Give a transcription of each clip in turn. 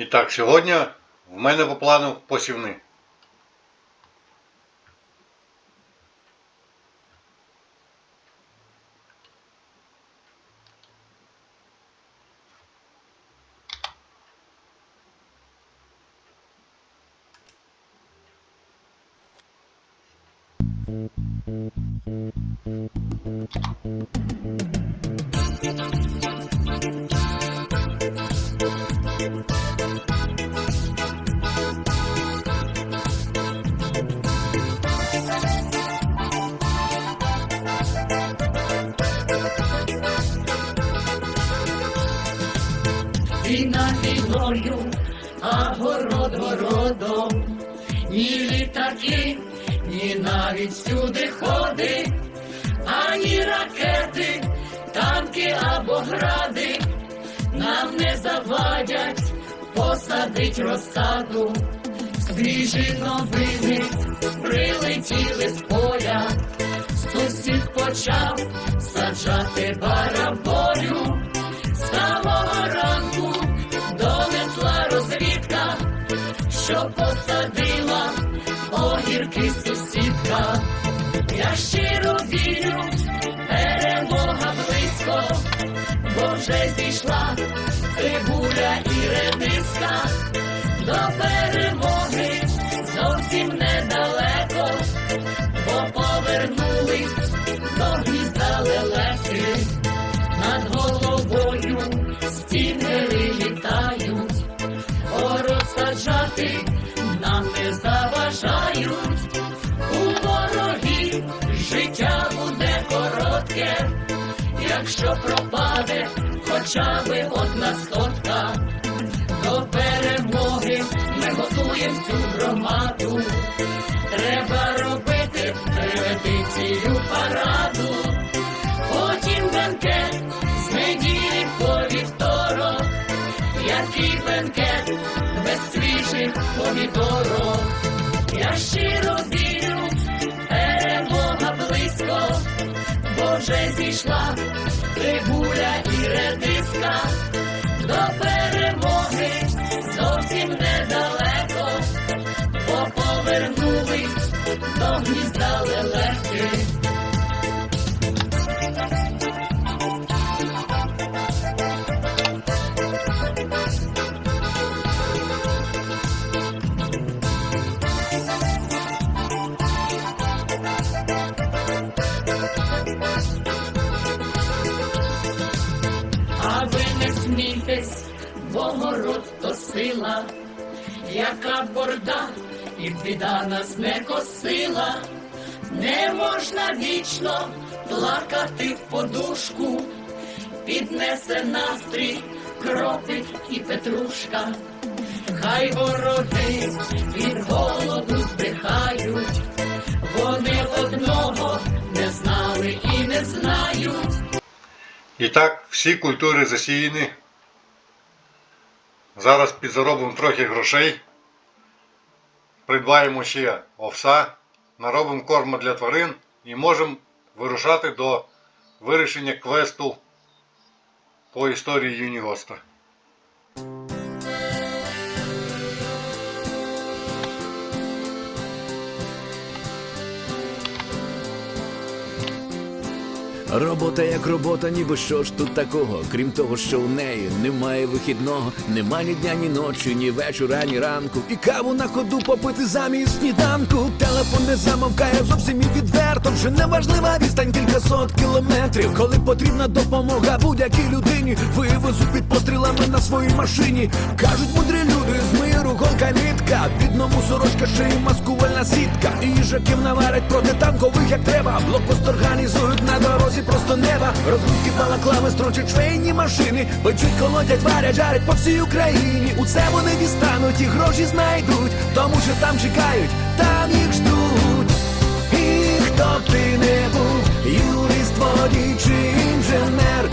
І так, сьогодні в мене по плану посівни. Війна війною, а город городом, ні літаки, ні навіть всюди ходи, ані ракети, танки або гради, нам не завадять посадить розсаду, свіжі новини прилетіли з поля, сусід почав саджати бараболю. Зовсім недалеко, бо повернулись до гнізда лелеки. Над головою стіни літають, город саджати нам не заважають, у ворогів життя буде коротке, якщо пропаде хоча би одна сотка, до перемоги готуємо всю громаду, треба робити репетицію параду. Потім бенкет з неділі по вівторок, який бенкет без свіжих помідорок. Я щиро вірю, перемога близько, бо вже зійшла цибуля і редиска. Гнізда лелеки. А ви не смійтесь, бо город то сила, яка борда і біда нас не косила, не можна вічно плакати в подушку, піднесе настрій кропик і петрушка, хай вороги від голоду здихають, вони одного не знали і не знають. І так, всі культури засіяні. Зараз підзаробимо трохи грошей. Придбаємо ще овса, наробимо корму для тварин і можемо вирушати до вирішення квесту по історії Юнігоста. Робота як робота, ніби що ж тут такого, крім того, що у неї немає вихідного, нема ні дня, ні ночі, ні вечора, ні ранку. І каву на ходу попити замість сніданку. Телефон не замовкає зовсім і відверто. Вже неважлива відстань кількасот кілометрів. Коли потрібна допомога будь-якій людині, вивезуть під пострілами на своїй машині. Кажуть мудрі люди з миру, голка нитка, під ному сорочка шиї, маскувальна сітка. І їжаків наварять проти танкових, як треба. Блокпост організують на дорозі просто неба. Розгрузки балаклави строчать швейні машини. Печуть, колотять, варять, жарять по всій Україні. Усе вони дістануть і гроші знайдуть. Тому що там чекають, там їх ждуть. І хто б ти не був, юрист, водій чи інженер,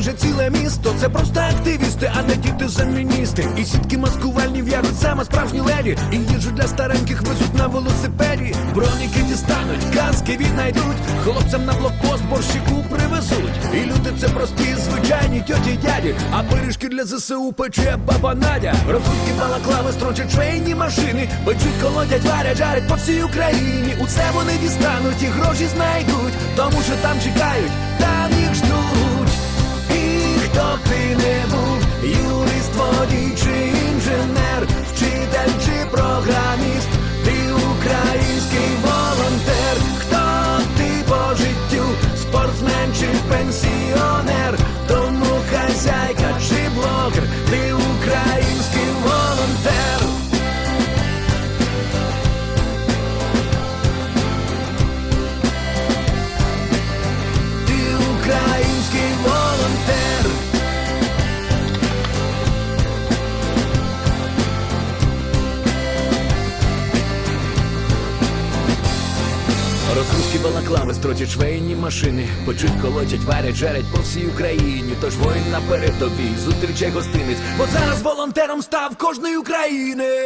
майже ціле місто. Це просто активісти, а не діти заміністи. І сітки маскувальні в'яжуть саме справжні леді. І їжу для стареньких везуть на велосипеді. Броніки дістануть, каски віднайдуть. Хлопцям на блокпост борщику привезуть. І люди це прості, звичайні тьоті дяді. А пиріжки для ЗСУ пече баба Надя. Розрубки балаклави строчать швейні машини. Печуть, колодять, варять, жарять по всій Україні. Усе вони дістануть і гроші знайдуть. Тому що там чекають, там. І хто б ти не був, юрист, водій чи балаклави строчать швейні машини, Почуть, колотять, варять, жарять по всій Україні. Тож воїн на передовій, зустрічай гостиниць, бо зараз волонтером став кожний українець.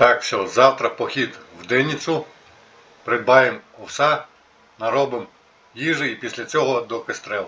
Так, все, завтра похід в Деніцу. Придбаємо овса, наробимо їжі і після цього до Кестрел.